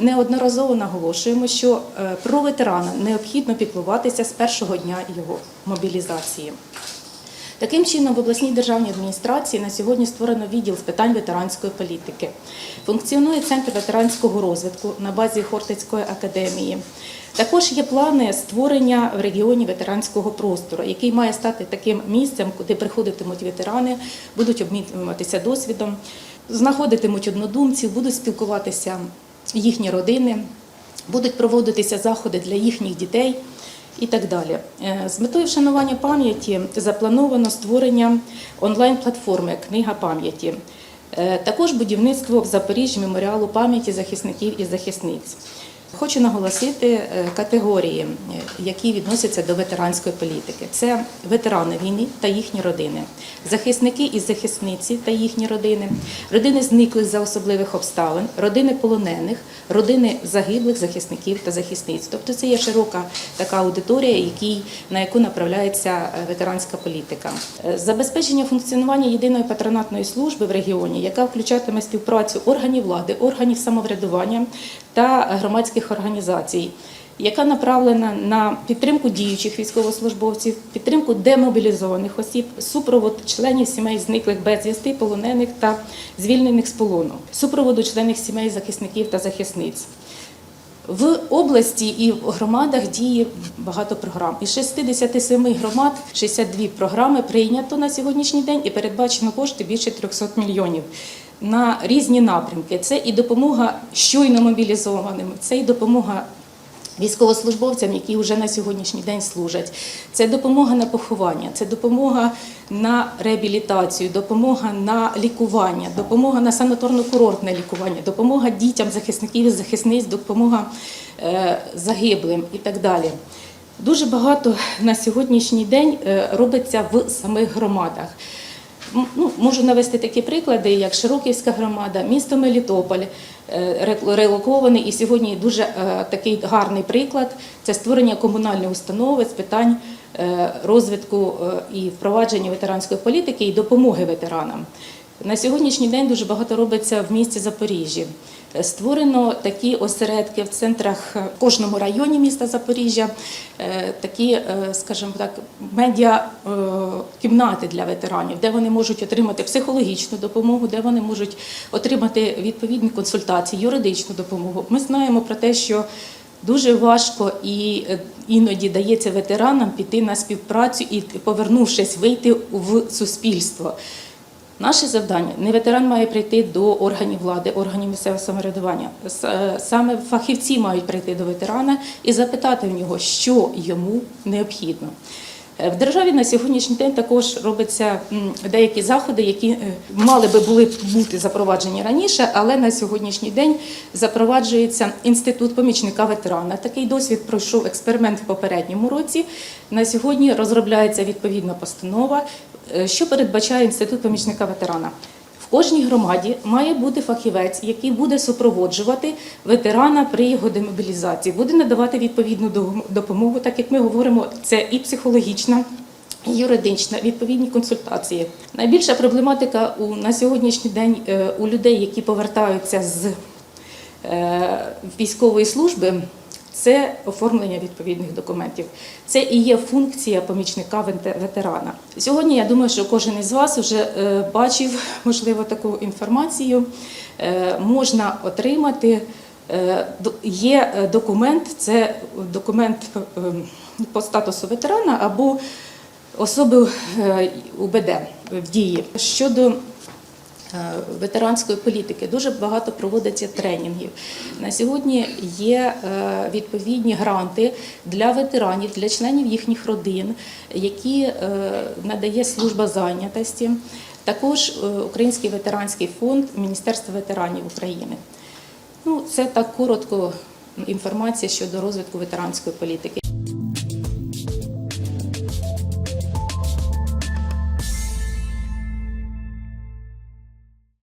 неодноразово наголошуємо, що е, про ветерана необхідно піклуватися з першого дня його мобілізації. Таким чином, в обласній державній адміністрації на сьогодні створено відділ з питань ветеранської політики. Функціонує центр ветеранського розвитку на базі Хортицької академії. Також є плани створення в регіоні ветеранського простору, який має стати таким місцем, куди приходитимуть ветерани, будуть обмінюватися досвідом, знаходитимуть однодумців, будуть спілкуватися їхні родини, будуть проводитися заходи для їхніх дітей і так далі. Е, З метою вшанування пам'яті заплановано створення онлайн-платформи Книга пам'яті. Е, Також будівництво в Запоріжжі меморіалу пам'яті захисників і захисниць. Хочу наголосити е, категорії, е, які відносяться до ветеранської політики. Це ветерани війни та їхні родини, захисники і захисниці та їхні родини, родини зниклих за особливих обставин, родини полонених, родини загиблих захисників та захисниць. Тобто це є широка така аудиторія, на яку направляється е, ветеранська політика. Забезпечення функціонування єдиної патронатної служби в регіоні, яка включатиме співпрацю органів влади, органів самоврядування та громадських організацій. Яка направлена на підтримку діючих військовослужбовців, підтримку демобілізованих осіб, супровод членів сімей зниклих безвісти, полонених та звільнених з полону, супроводу членів сімей захисників та захисниць. В області і в громадах діє багато програм. Із 67 громад 62 програми прийнято на сьогоднішній день і передбачено кошти більше 300 мільйонів на різні напрямки. Це і допомога щойно мобілізованим, це і допомога військовослужбовцям, які вже на сьогоднішній день служать. Це допомога на поховання, це допомога на реабілітацію, допомога на лікування, допомога на санаторно-курортне лікування, допомога дітям захисників і захисниць, допомога е, загиблим і так далі. Дуже багато на сьогоднішній день е, робиться в самих громадах. Ну, можу навести такі приклади, як Широківська громада, місто Мелітополь, е, релокований. І сьогодні дуже е, такий гарний приклад це створення комунальної установи з питань е, розвитку і впровадження ветеранської політики і допомоги ветеранам. На сьогоднішній день дуже багато робиться в місті Запоріжжі. Е, Створено такі осередки в центрах е, в кожному районі міста Запоріжжя, е, такі, скажімо так, медіа е, кімнати для ветеранів, де вони можуть отримати психологічну допомогу, де вони можуть отримати відповідні консультації, юридичну допомогу. Ми знаємо про те, що Дуже важко і іноді дається ветеранам піти на співпрацю і, повернувшись, вийти в суспільство. Наше завдання не ветеран має прийти до органів влади, органів місцевого самоврядування. Е, Саме фахівці мають прийти до ветерана і запитати в нього, що йому необхідно. Е, В державі на сьогоднішній день також робляться деякі заходи, які е, мали би були бути запроваджені раніше, але на сьогоднішній день запроваджується інститут помічника ветерана. Такий досвід пройшов експеримент в попередньому році. На сьогодні розробляється відповідна постанова, е, що передбачає інститут помічника ветерана. Кожній громаді має бути фахівець, який буде супроводжувати ветерана при його демобілізації, буде надавати відповідну допомогу, так як ми говоримо, це і психологічна. і Юридична, відповідні консультації. Найбільша проблематика у на сьогоднішній день е, у людей, які повертаються з е, військової служби, це оформлення відповідних документів. Це і є функція помічника ветерана. Сьогодні я думаю, що кожен із вас вже е, бачив, можливо, таку інформацію. Е, Можна отримати. Е, Є документ, це документ по статусу ветерана або особи УБД в дії. Щодо ветеранської політики. Дуже багато проводиться тренінгів. На сьогодні є е, відповідні гранти для ветеранів, для членів їхніх родин, які е, надає служба зайнятості. Також е, Український ветеранський фонд Міністерства ветеранів України. Ну, це так коротко інформація щодо розвитку ветеранської політики.